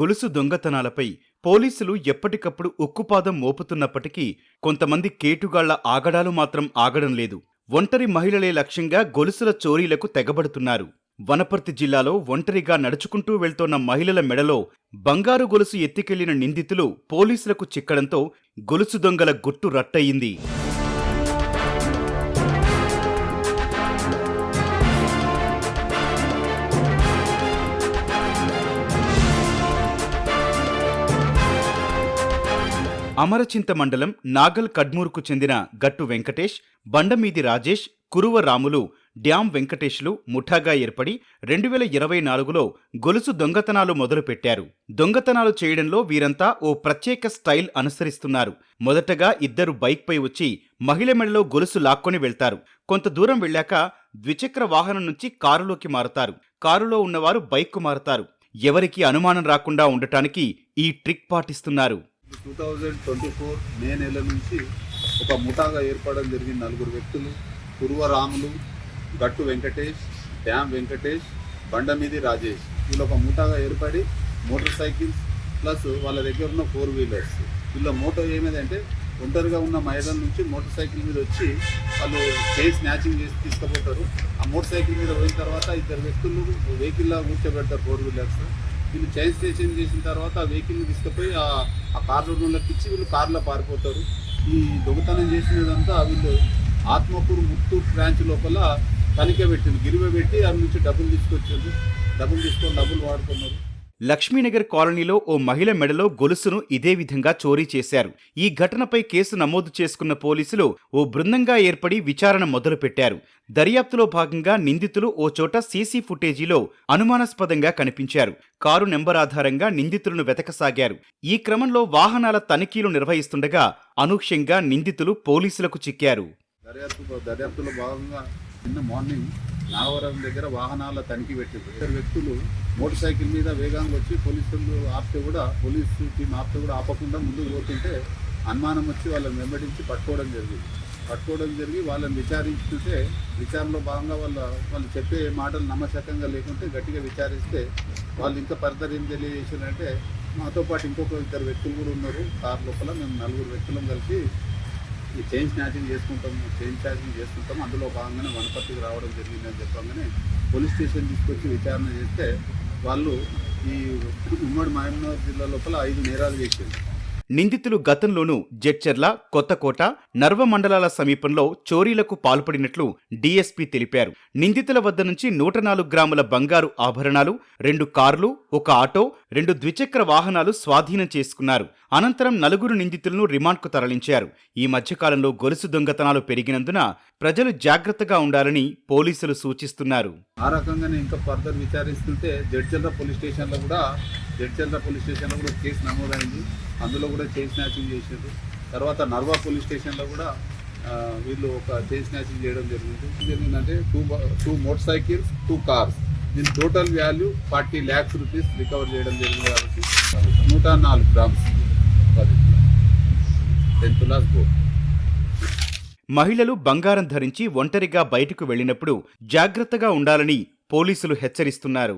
గొలుసు దొంగతనాలపై పోలీసులు ఎప్పటికప్పుడు ఉక్కుపాదం మోపుతున్నప్పటికీ కొంతమంది కేటుగాళ్ళ ఆగడాలు మాత్రం ఆగడం లేదు. ఒంటరి మహిళలే లక్ష్యంగా గొలుసుల చోరీలకు తెగబడుతున్నారు. వనపర్తి జిల్లాలో ఒంటరిగా నడుచుకుంటూ వెళ్తోన్న మహిళల మెడలో బంగారు గొలుసు ఎత్తికెళ్ళిన నిందితులు పోలీసులకు చిక్కడంతో గొలుసు దొంగల గుట్టు రట్టయింది. అమరచింత మండలం నాగల్ కడ్మూర్కు చెందిన గట్టు వెంకటేష్ బండమీది రాజేష్ కురువ రాములు డ్యాం వెంకటేష్లు ముఠాగా ఏర్పడి రెండు వేల ఇరవై నాలుగులో గొలుసు దొంగతనాలు మొదలుపెట్టారు. దొంగతనాలు చేయడంలో వీరంతా ఓ ప్రత్యేక స్టైల్ అనుసరిస్తున్నారు. మొదటగా ఇద్దరు బైక్పై వచ్చి మహిళ మెడలో గొలుసు లాక్కొని వెళ్తారు. కొంత దూరం వెళ్ళాక ద్విచక్ర వాహనం నుంచి కారులోకి మారతారు. కారులో ఉన్నవారు బైక్కు మారతారు. ఎవరికీ అనుమానం రాకుండా ఉండటానికి ఈ ట్రిక్ పాటిస్తున్నారు. Two thousand twenty four May నెల నుంచి ఒక ముఠాగా ఏర్పడడం జరిగింది. నలుగురు వ్యక్తులు పురువరాములు గట్టు వెంకటేష్ డ్యామ్ వెంకటేష్ బండమీది రాజేష్. వీళ్ళు ఒక ముఠాగా ఏర్పడి మోటార్ సైకిల్స్ ప్లస్ వాళ్ళ దగ్గర ఉన్న ఫోర్ వీలర్స్. వీళ్ళ మోటో ఏమిటంటే ఒంటరిగా ఉన్న మహిళల నుంచి మోటార్ సైకిల్ మీద వచ్చి వాళ్ళు చైన్ స్నాచింగ్ చేసి తీసుకుపోతారు. ఆ మోటార్ సైకిల్ మీద పోయిన తర్వాత ఇద్దరు వ్యక్తులు వెహికల్లా కూర్చోబెడతారు ఫోర్ వీలర్స్. వీళ్ళు చైన్ స్టేషన్ చేసిన తర్వాత ఆ తీసుకుపోయి ఆ ఆ కార్లకి ఇచ్చి వీళ్ళు కార్లో పారిపోతారు. ఈ దొంగతనం చేసినదంతా వీళ్ళు ఆత్మకూరు ముత్తూర్ బ్రాంచ్ లోపల తనిఖీ పెట్టింది గిరివ పెట్టి అవి నుంచి డబ్బులు తీసుకొచ్చారు డబ్బులు తీసుకొని డబ్బులు వాడుకున్నారు. లక్ష్మీనగర్ కాలనీలో ఓ మహిళ మెడలో గొలుసును ఇదే విధంగా చోరీ చేశారు. ఈ ఘటనపై కేసు నమోదు చేసుకున్న పోలీసులు ఓ బృందంగా ఏర్పడి విచారణ మొదలుపెట్టారు. దర్యాప్తులో భాగంగా నిందితులు ఓ చోట సీసీ ఫుటేజీలో అనుమానాస్పదంగా కనిపించారు. కారు నెంబర్ ఆధారంగా నిందితులను వెతకసాగారు. ఈ క్రమంలో వాహనాల తనిఖీలు నిర్వహిస్తుండగా అనూహ్యంగా నిందితులు పోలీసులకు చిక్కారు. దర్యాప్తు దర్యాప్తులో భాగంగా నిన్న మార్నింగ్ నాగవరం దగ్గర వాహనాల తనిఖీ పెట్టారు. ఇద్దరు వ్యక్తులు మోటార్ సైకిల్ మీద వేగంగా వచ్చి పోలీసులు ఆపితే కూడా పోలీసు టీం ఆపితే కూడా ఆపకుండా ముందుకు పోతుంటే అనుమానం వచ్చి వాళ్ళని వెంబడించి పట్టుకోవడం జరిగింది. పట్టుకోవడం జరిగి వాళ్ళని విచారించుకుంటే విచారణలో భాగంగా వాళ్ళ వాళ్ళు చెప్పే మాటలు నమ్మశకంగా లేకుంటే గట్టిగా విచారిస్తే వాళ్ళు ఇంకా ఫర్దర్ ఏం తెలియజేసారంటే మాతో పాటు ఇంకొక ఇద్దరు వ్యక్తులు కూడా ఉన్నారు. కార్ లోపల మేము నలుగురు వ్యక్తులం కలిసి ఈ చైన్ స్నాచింగ్ చేసుకుంటాము చైన్ స్నాచింగ్ చేసుకుంటాము అందులో భాగంగానే వనపర్తికి రావడం జరిగిందని చెప్పగానే పోలీస్ స్టేషన్ తీసుకొచ్చి విచారణ చేస్తే వాళ్ళు ఈ ఉమ్మడి మహబూబ్నగర్ జిల్లా లోపల ఐదు నేరాలు చేశారు. నిందితులు గతంలోనూ జడ్చర్ల కొత్తకోట నర్వ మండలాల సమీపంలో చోరీలకు పాల్పడినట్లు డీఎస్పీ తెలిపారు. నిందితుల వద్ద నుంచి నూట నాలుగు గ్రాముల బంగారు ఆభరణాలు రెండు కార్లు ఒక ఆటో రెండు ద్విచక్ర వాహనాలు స్వాధీనం చేసుకున్నారు. అనంతరం నలుగురు నిందితులను రిమాండ్కు తరలించారు. ఈ మధ్యకాలంలో గొలుసు దొంగతనాలు పెరిగినందున ప్రజలు జాగ్రత్తగా ఉండాలని పోలీసులు సూచిస్తున్నారు. ఆ రకంగానే ఇంకా ఫర్దర్ విచారిస్తుంటే జడ్చల్ర పోలీస్ స్టేషన్లో కూడా జడ్చల్ర పోలీస్ స్టేషన్లో కూడా కేసు నమోదైంది. అందులో కూడా చైన్ స్నాచింగ్ చేశారు. తర్వాత నర్వా పోలీస్ స్టేషన్లో కూడా వీళ్ళు ఒక చైన్ స్నాచింగ్ చేయడం జరిగింది. జరిగిందంటే two two motorcycles two cars. దీని total value forty lakhs rupees recover చేయడం జరిగింది కాబట్టి నూట నాలుగు గ్రామ్స్. తులాస్ గోల్డ్ మహిళలు బంగారం ధరించి ఒంటరిగా బయటకు వెళ్ళినప్పుడు జాగ్రత్తగా ఉండాలని పోలీసులు హెచ్చరిస్తున్నారు.